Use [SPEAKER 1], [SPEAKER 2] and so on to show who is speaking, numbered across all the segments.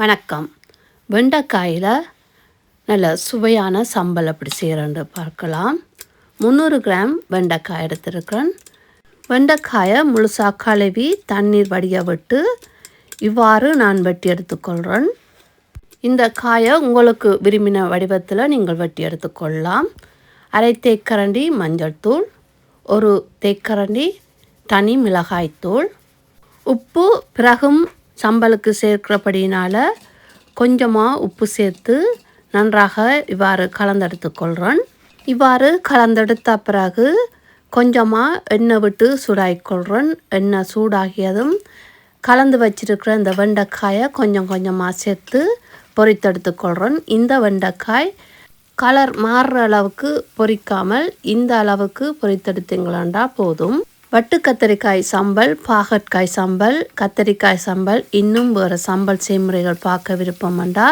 [SPEAKER 1] வணக்கம். வெண்டைக்காயில் நல்ல சுவையான சம்பல் அப்படி செய்கிறேன்னு பார்க்கலாம். முந்நூறு கிராம் வெண்டைக்காய் எடுத்திருக்கிறேன் வெண்டைக்காயை முழுசாக கழுவி தண்ணீர் வடிய விட்டு இவ்வாறு நான் வெட்டி எடுத்துக்கொள்கிறேன் இந்த காயை உங்களுக்கு விரும்பின வடிவத்தில் நீங்கள் வெட்டி எடுத்துக்கொள்ளலாம். அரை தேக்கரண்டி மஞ்சள் தூள் ஒரு தேக்கரண்டி தனி மிளகாய்த்தூள் உப்பு பிறகும் சம்பலுக்கு சேர்க்கிறபடினால் கொஞ்சமாக உப்பு சேர்த்து நன்றாக இவ்வாறு கலந்தெடுத்துக்கொள்கிறேன் இவ்வாறு கலந்தெடுத்த பிறகு கொஞ்சமாக எண்ணெய் விட்டு சூடாகிக்கொள்கிறேன் எண்ணெய் சூடாகியதும் கலந்து வச்சிருக்கிற இந்த வெண்டைக்காயை கொஞ்சம் கொஞ்சமாக சேர்த்து பொறித்தெடுத்துக்கொள்கிறேன் இந்த வெண்டைக்காய் கலர் மாறுற அளவுக்கு பொறிக்காமல் இந்த அளவுக்கு பொறித்தெடுத்தீங்களாண்டா போதும். வட்டு கத்தரிக்காய் சம்பல் பாகற்காய் சம்பல் கத்தரிக்காய் சம்பல் இன்னும் வேறு சம்பல் செய்முறைகள் பார்க்க விருப்பம்ண்டா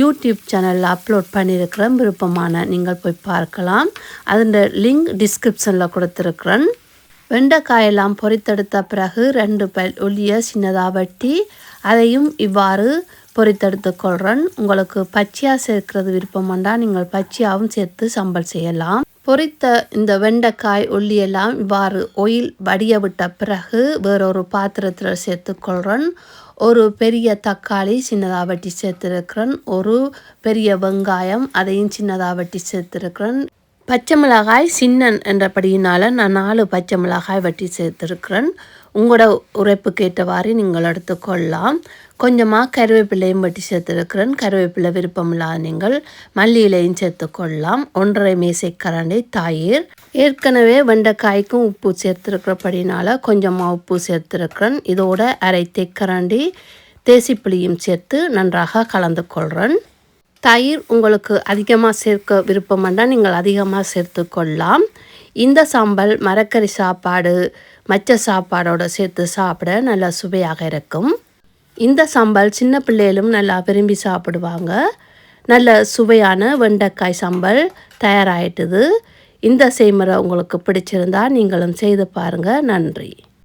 [SPEAKER 1] யூடியூப் சேனலில் அப்லோட் பண்ணியிருக்கிறேன் விருப்பமான நீங்கள் போய் பார்க்கலாம். அதன் லிங்க் டிஸ்கிரிப்ஷனில் கொடுத்துருக்குறேன். வெண்டைக்காயெல்லாம் பொறித்தெடுத்த பிறகு ரெண்டு பல் ஒல்லிய சின்னதாக வெட்டி அதையும் இவ்வாறு பொறித்தெடுத்து கொள்கிறேன். உங்களுக்கு பச்சையாக சேர்க்கிறது விருப்பம்ண்டா நீங்கள் பச்சையாகவும் சேர்த்து சம்பல் செய்யலாம். பொரித்த இந்த வெண்டைக்காய் உள்ளியெல்லாம் இவ்வாறு ஒயில் வடிய விட்ட பிறகு வேறொரு பாத்திரத்தில் சேர்த்துக்கொள்கிறேன் ஒரு பெரிய தக்காளி சின்னதாக வெட்டி சேர்த்துருக்கிறேன். ஒரு பெரிய வெங்காயம் அதையும் சின்னதாக வெட்டி சேர்த்துருக்கிறேன். பச்சை மிளகாய் சின்னன் என்றபடியினால் நான் நாலு பச்சை மிளகாய் வெட்டி சேர்த்துருக்கிறேன். உங்களோட உரைப்புக்கு ஏற்றவாறு நீங்கள் எடுத்துக்கொள்ளலாம் கொஞ்சமாக கருவேப்பிலையும் வெட்டி சேர்த்துருக்கிறேன். கருவேப்பிலை விருப்பமில்லாத நீங்கள் நீங்கள் மல்லியிலையும் சேர்த்துக்கொள்ளலாம் ஒன்றரை மேசை கரண்டி தயிர். ஏற்கனவே வெண்டைக்காய்க்கும் உப்பு சேர்த்துருக்கிறபடினால கொஞ்சமாக உப்பு சேர்த்துருக்கிறேன். இதோட அரை தேக்கரண்டி தேசிப்புளியும் சேர்த்து நன்றாக கலந்து கொள்கிறேன் தயிர் உங்களுக்கு அதிகமாக சேர்க்க விருப்பம்னா நீங்கள் அதிகமாக சேர்த்து கொள்ளலாம். இந்த சாம்பல் மரக்கறி சாப்பாடு மச்ச சாப்பாடோடு சேர்த்து சாப்பிட நல்லா சுவையாக இருக்கும். இந்த சாம்பல் சின்ன பிள்ளைகளும் நல்லா விரும்பி சாப்பிடுவாங்க. நல்ல சுவையான வெண்டைக்காய் சாம்பல் தயாராகிட்டுது இந்த செய்முறை உங்களுக்கு பிடிச்சிருந்தா நீங்களும் செய்து பாருங்கள் நன்றி.